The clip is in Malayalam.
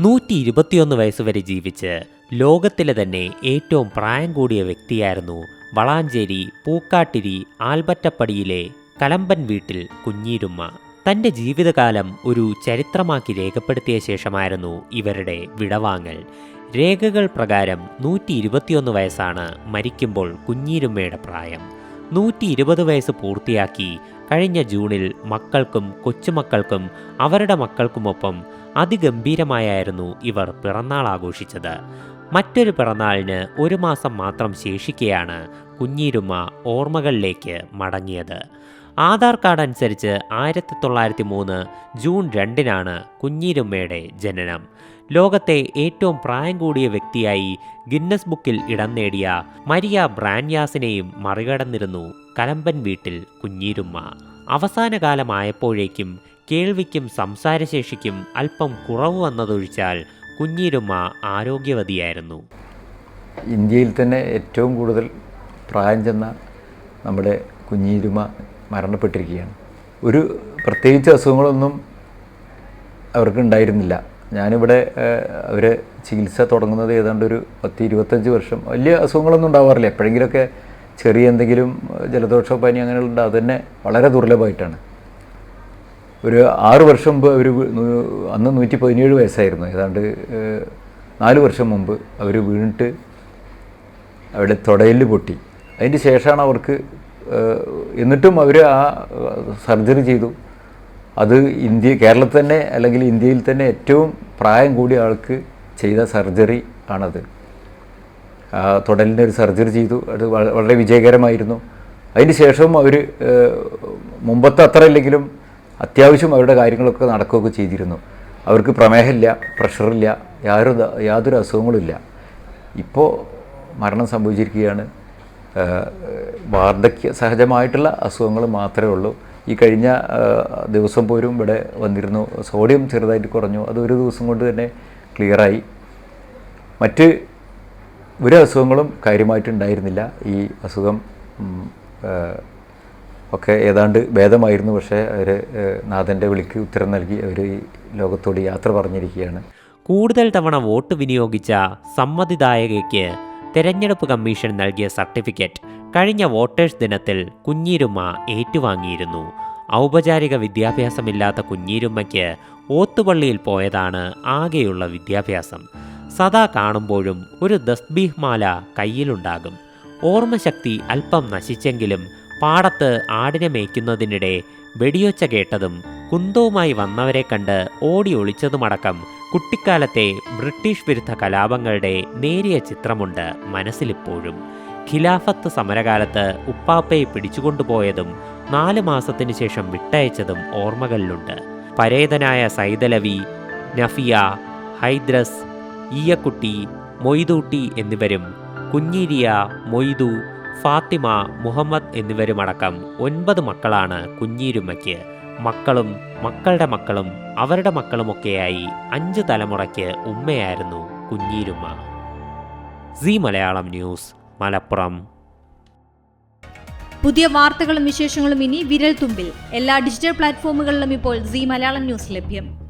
നൂറ്റി ഇരുപത്തിയൊന്ന് വയസ്സുവരെ ജീവിച്ച് ലോകത്തിലെ തന്നെ ഏറ്റവും പ്രായം കൂടിയ വ്യക്തിയായിരുന്നു വളാഞ്ചേരി പൂക്കാട്ടിരി ആൽബറ്റപ്പടിയിലെ കലമ്പൻ വീട്ടിൽ കുഞ്ഞീരുമ്മ. തന്റെ ജീവിതകാലം ഒരു ചരിത്രമാക്കി രേഖപ്പെടുത്തിയ ശേഷമായിരുന്നു ഇവരുടെ വിടവാങ്ങൽ. രേഖകൾ പ്രകാരം നൂറ്റി ഇരുപത്തിയൊന്ന് വയസ്സാണ് മരിക്കുമ്പോൾ കുഞ്ഞീരുമ്മയുടെ പ്രായം. നൂറ്റി ഇരുപത് വയസ്സ് പൂർത്തിയാക്കി കഴിഞ്ഞ ജൂണിൽ മക്കൾക്കും കൊച്ചുമക്കൾക്കും അവരുടെ മക്കൾക്കുമൊപ്പം അതിഗംഭീരമായായിരുന്നു ഇവർ പിറന്നാൾ ആഘോഷിച്ചത്. മറ്റൊരു പിറന്നാളിന് ഒരു മാസം മാത്രം ശേഷിക്കെയാണ് കുഞ്ഞീരുമ്മ ഓർമ്മകളിലേക്ക് മടങ്ങിയത്. ആധാർ കാർഡ് അനുസരിച്ച് ആയിരത്തി തൊള്ളായിരത്തി മൂന്ന് ജൂൺ രണ്ടിനാണ് കുഞ്ഞിരുമ്മയുടെ ജനനം. ലോകത്തെ ഏറ്റവും പ്രായം കൂടിയ വ്യക്തിയായി ഗിന്നസ് ബുക്കിൽ ഇടം നേടിയ മരിയ ബ്രാൻയാസിനെയും മറികടന്നിരുന്നു കലമ്പൻ വീട്ടിൽ കുഞ്ഞീരുമ്മ. അവസാന കാലമായപ്പോഴേക്കും കേൾവിക്കും സംസാരശേഷിക്കും അല്പം കുറവ് വന്നതൊഴിച്ചാൽ കുഞ്ഞീരുമ്മ ആരോഗ്യവതിയായിരുന്നു. ഇന്ത്യയിൽ തന്നെ ഏറ്റവും കൂടുതൽ പ്രായം ചെന്ന നമ്മുടെ കുഞ്ഞീരുമ മരണപ്പെട്ടിരിക്കുകയാണ്. ഒരു പ്രത്യേകിച്ച് അസുഖങ്ങളൊന്നും അവർക്ക് ഉണ്ടായിരുന്നില്ല. ഞാനിവിടെ അവർ ചികിത്സ തുടങ്ങുന്നത് ഏതാണ്ട് ഒരു പത്ത് ഇരുപത്തഞ്ച് വർഷം. വലിയ അസുഖങ്ങളൊന്നും ഉണ്ടാവാറില്ല. എപ്പോഴെങ്കിലുമൊക്കെ ചെറിയ എന്തെങ്കിലും ജലദോഷ പനി അങ്ങനെയുള്ള ഉണ്ട് അതുതന്നെ വളരെ ദുർലഭമായിട്ടാണ്. ഒരു ആറ് വർഷം മുമ്പ് അവർ അന്ന് നൂറ്റി പതിനേഴ് വയസ്സായിരുന്നു. ഏതാണ്ട് നാല് വർഷം മുമ്പ് അവർ വീണിട്ട് അവിടെ തുടയിൽ പൊട്ടി. അതിന് ശേഷമാണ് അവർക്ക് എന്നിട്ടും അവർ ആ സർജറി ചെയ്തു. അത് ഇന്ത്യ കേരളത്തിൽ തന്നെ അല്ലെങ്കിൽ ഇന്ത്യയിൽ തന്നെ ഏറ്റവും പ്രായം കൂടിയ ആൾക്ക് ചെയ്ത സർജറി ആണത്. തുടലിന്റെ ഒരു സർജറി ചെയ്തു. അത് വളരെ വിജയകരമായിരുന്നു. അതിന് ശേഷവും അവർ മുമ്പത്തെ അത്ര ഇല്ലെങ്കിലും അത്യാവശ്യം അവരുടെ കാര്യങ്ങളൊക്കെ നടക്കുകയൊക്കെ ചെയ്തിരുന്നു. അവർക്ക് പ്രമേഹമില്ല പ്രഷറില്ല യാതൊരു യാതൊരു അസുഖങ്ങളുമില്ല ഇപ്പോൾ മരണം സംഭവിച്ചിരിക്കുകയാണ്. വാർദ്ധക്യ സഹജമായിട്ടുള്ള അസുഖങ്ങൾ മാത്രമേ ഉള്ളൂ. ഈ കഴിഞ്ഞ ദിവസം പോലും ഇവിടെ വന്നിരുന്നു. സോഡിയം ചെറുതായിട്ട് കുറഞ്ഞു. അത് ഒരു ദിവസം കൊണ്ട് തന്നെ ക്ലിയറായി മറ്റ് ഒരു അസുഖങ്ങളും കാര്യമായിട്ടുണ്ടായിരുന്നില്ല. ഈ അസുഖം ഒക്കെ ഏതാണ്ട് ഭേദമായിരുന്നു. പക്ഷേ അവർ നാഥന്റെ വിളിക്ക് ഉത്തരം നൽകി അവർ ഈ ലോകത്തോട് യാത്ര പറഞ്ഞിരിക്കുകയാണ്. കൂടുതൽ തവണ വോട്ട് വിനിയോഗിച്ച സമ്മതിദായകയ്ക്ക് തെരഞ്ഞെടുപ്പ് കമ്മീഷൻ നൽകിയ സർട്ടിഫിക്കറ്റ് കഴിഞ്ഞ വോട്ടേഴ്സ് ദിനത്തിൽ കുഞ്ഞിരുമ ഏറ്റുവാങ്ങിയിരുന്നു. ഔപചാരിക വിദ്യാഭ്യാസമില്ലാത്ത കുഞ്ഞിരുമ്മയ്ക്ക് ഓത്തുപള്ളിയിൽ പോയതാണ് ആകെയുള്ള വിദ്യാഭ്യാസം. സദാ കാണുമ്പോഴും ഒരു ദസ്ബീഹ് മാല കയ്യിലുണ്ടാകും. ഓർമ്മശക്തി അല്പം നശിച്ചെങ്കിലും പാടത്ത് ആടിനെ മേയ്ക്കുന്നതിനിടെ വെടിയൊച്ച കേട്ടതും കുന്തവുമായി വന്നവരെ കണ്ട് ഓടി ഒളിച്ചതുമടക്കം കുട്ടിക്കാലത്തെ ബ്രിട്ടീഷ് വിരുദ്ധ കലാപങ്ങളുടെ നേരിയ ചിത്രമുണ്ട് മനസ്സിലിപ്പോഴും. ഖിലാഫത്ത് സമരകാലത്ത് ഉപ്പാപ്പയെ പിടിച്ചുകൊണ്ടുപോയതും നാല് മാസത്തിനു ശേഷം വിട്ടയച്ചതും ഓർമ്മകളിലുണ്ട്. പരേതനായ സൈതലവി നഫിയ ഹൈദ്രസ് ഈയക്കുട്ടി മൊയ്തൂട്ടി എന്നിവരും കുഞ്ഞിരിയ മൊയ്തു ഫാത്തിമ മുഹമ്മദ് എന്നിവരുമടക്കം ഒൻപത് മക്കളാണ് കുഞ്ഞീരുമ്മയ്ക്ക് മക്കളും മക്കളുടെ മക്കളും അവരുടെ മക്കളുമൊക്കെയായി അഞ്ച് തലമുറയ്ക്ക് ഉമ്മയായിരുന്നു കുഞ്ഞീരുമ്മ. C Malayalam news Malappuram. പുതിയ വാർത്തകളും വിശേഷങ്ങളും ഇനി വിരൽ തുമ്പിൽ എല്ലാ ഡിജിറ്റൽ പ്ലാറ്റ്ഫോമുകളിലും ഇപ്പോൾ സി മലയാളം ന്യൂസ് ലഭ്യം.